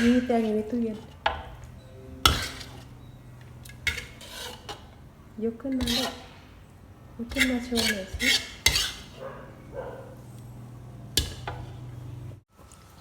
มีแตงอยู่ในตู้เย็นยกขึ้นมาเลยยกขึ้นมาโชว์หน่อยสิ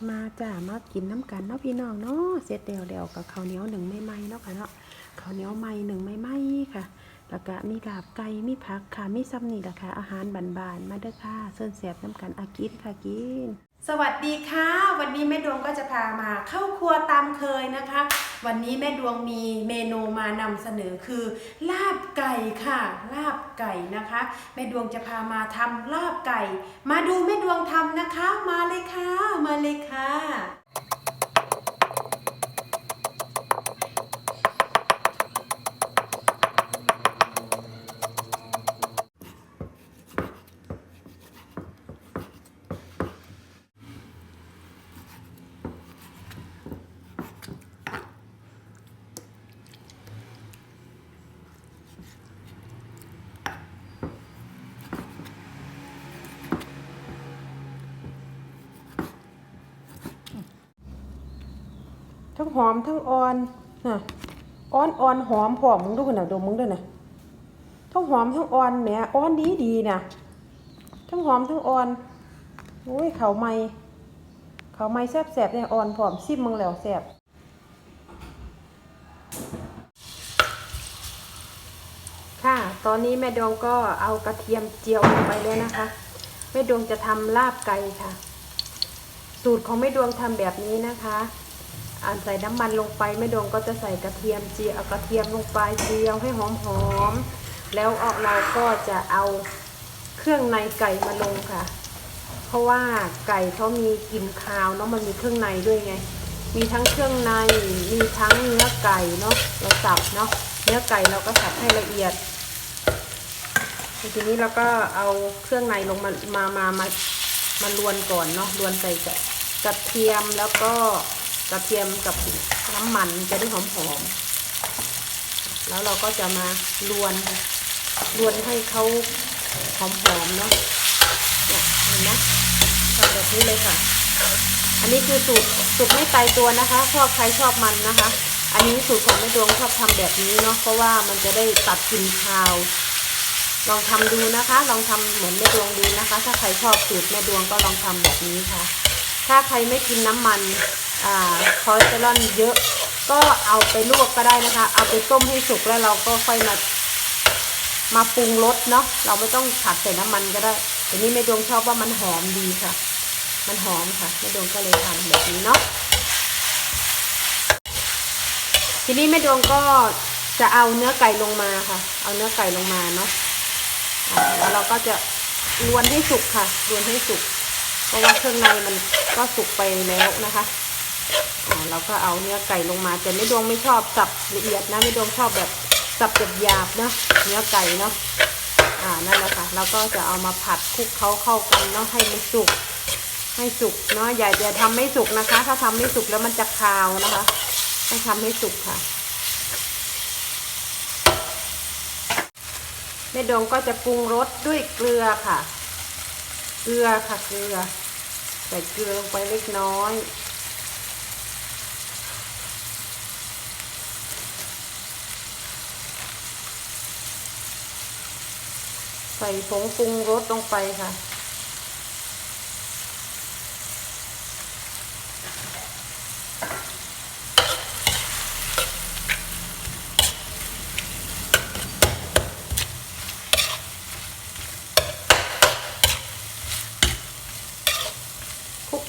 มาจ้ามากินน้ำกันเนาะพี่น้องเนาะเสร็จเดียวเดียวกับข้าวเหนียวหนึ่งไม่ไหมเนาะค่ะเนาะข้าวเหนียวไหมหนึ่งไม่ไหมค่ะแล้วก็มีลาบไก่มีผักค่ะมีซ้ำนี่แหละค่ะอาหารบานๆมาเด้อค่ะเส้นเสียบน้ำกันอากินค่ะกิน สวัสดีค่ะ วันนี้แม่ดวงก็จะพามาเข้าครัวตามเคยนะคะ วันนี้แม่ดวงมีเมนูมานำเสนอคือ ลาบไก่ค่ะ ลาบไก่นะคะ แม่ดวงจะพามาทำลาบไก่ มาดูแม่ดวงทำนะคะ มาเลยค่ะ มาเลยค่ะ ทั้งหอมทั้งอ่อนนะอ่อนอ่อนหอมผอมมึงดูขนาดดมมึงด้วยนะทั้งหอมทั้งอ่อนแหมอ่อนดีดีนะทั้งหอมทั้งอ่อนโอ้ยเขาไม่เขาไม่แซบแสบเนี่ยอ่อนผอมซิมมึงแล้วแสบค่ะ ตอนนี้แม่ดวงก็เอากระเทียมเจียวลงไปแล้วนะคะ แม่ดวงจะทำลาบไก่ค่ะ สูตรของแม่ดวงทำแบบนี้นะคะ อ่านใส่น้ำมันลงไปแม่ดวงก็จะใส่กระเทียมเจียวกระเทียมลงไปเจียวให้หอมๆแล้วเอาเราก็จะเอาเครื่องในไก่มาลงค่ะ เพราะว่าไก่เขามีกลิ่นคาวเนาะมันมีเครื่องในด้วยไง มีทั้งเครื่องในมีทั้งเนื้อไก่เนาะเราสับเนาะเนื้อไก่เราก็สับให้ละเอียดทีนี้เราก็เอาเครื่องในลงมามามามามาลวนก่อนเนาะลวนใส่กระเทียมแล้วก็ กระเทียมกับน้ำมันจะได้หอมๆ แล้วเราก็จะมาลวนลวนให้เขาหอมๆเนาะเนี่ยเห็นไหมทำแบบนี้เลยค่ะ อันนี้คือสูตรสูตรไม่ตายตัวนะคะชอบใครชอบมันนะคะ อันนี้สูตรของแม่ดวงชอบทำแบบนี้เนาะเพราะว่ามันจะได้ตัดกลิ่นคาว ลองทำดูนะคะ ลองทำเหมือนแม่ดวงดูนะคะ ถ้าใครชอบสูตรแม่ดวงก็ลองทำแบบนี้ค่ะ ถ้าใครไม่กินน้ำมันคอเลสเตอรอลเยอะก็เอาไปลวกก็ได้นะคะ เอาไปต้มให้สุกแล้วเราก็ค่อยมามาปรุงรสเนาะเราไม่ต้องผัดใส่น้ำมันก็ได้แต่นี้แม่ดวงชอบว่ามันหอมดีค่ะ มันหอมค่ะแม่ดวงก็เลยทำแบบนี้เนาะทีนี้แม่ดวงก็จะเอาเนื้อไก่ลงมาค่ะ เอาเนื้อไก่ลงมาเนาะแล้วเราก็จะลวนให้สุกค่ะลวนให้สุก เพราะว่าเครื่องในมันก็สุกไปแล้วนะคะเราก็เอาเนื้อไก่ลงมา แต่ไม่ดวงไม่ชอบสับละเอียดนะไม่ดวงชอบแบบสับหยาบๆเนาะเนื้อไก่เนาะอ่านั่นแหละค่ะเราก็จะเอามาผัดคลุกเขาเข้ากันเนาะให้มันสุกให้สุกเนาะอย่าอย่าทำไม่สุกนะคะ ถ้าทำไม่สุกแล้วมันจะคาวนะคะต้องทำให้สุกค่ะแม่ดวงก็จะปรุงรสด้วยเกลือค่ะ เกลือค่ะเกลือ ใส่เกลือลงไปเล็กน้อย ใส่ผงปรุงรสลงไปค่ะ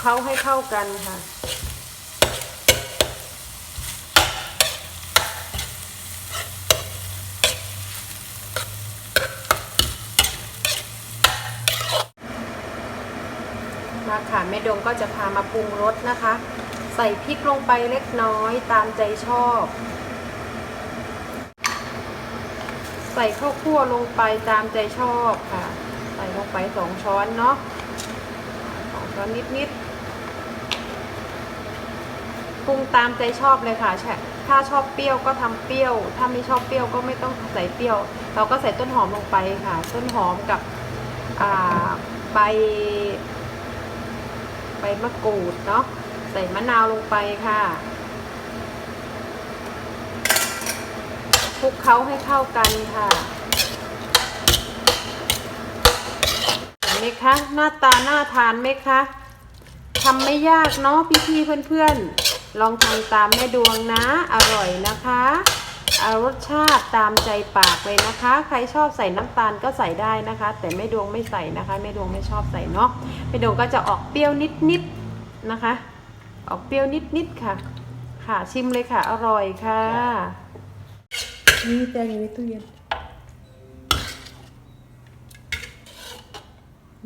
เคล้าให้เข้ากันค่ะ มาค่ะแม่ดวงก็จะพามาปรุงรสนะคะ ใส่พริกลงไปเล็กน้อยตามใจชอบ ใส่ข้าวคั่วลงไปตามใจชอบค่ะ ใส่ลงไปสองช้อนเนาะสองช้อนนิดๆ ปรุงตามใจชอบเลยค่ะแฉะถ้าชอบเปรี้ยวก็ทำเปรี้ยว ถ้าไม่ชอบเปรี้ยวก็ไม่ต้องใส่เปรี้ยว เราก็ใส่ต้นหอมลงไปค่ะ ต้นหอมกับใบใบมะกรูดเนาะ ใส่มะนาวลงไปค่ะคลุกเคล้าให้เข้ากันค่ะเห็นไหมคะ หน้าตาหน้าทานไหมคะทำไม่ยากเนาะพี่ๆเพื่อนๆ ลองทำตามแม่ดวงนะ อร่อยนะคะอารสชาติตามใจปากเลยนะคะ ใครชอบใส่น้ำตาลก็ใส่ได้นะคะ แต่แม่ดวงไม่ใส่นะคะแม่ดวงไม่ชอบใส่เนาะแม่ดวงก็จะออกเปรี้ยวนิดๆนะคะ ออกเปรี้ยวนิดๆค่ะ ค่ะชิมเลยค่ะ อร่อยค่ะ นี่แตงอยู่ในตู้เย็น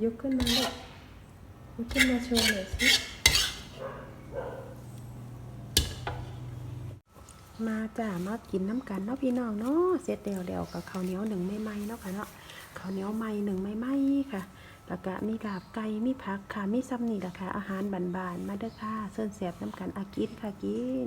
ยกขึ้นมาเลยยกขึ้นมาโชว์หน่อยสิ มาจ้ามากินน้ำกันเนาะพี่น้องเนาะเสร็จเดียวเดียวกับข้าวเหนียวหนึ่งไม่ไหมเนาะค่ะเนาะข้าวเหนียวไหมหนึ่งไม่ไหมค่ะแล้วก็มีลาบไก่มีผักค่ะมีซ้ำนี่แหละค่ะอาหารบานๆมาเด้อค่ะเส้นเสียบน้ำกันอากินค่ะกิน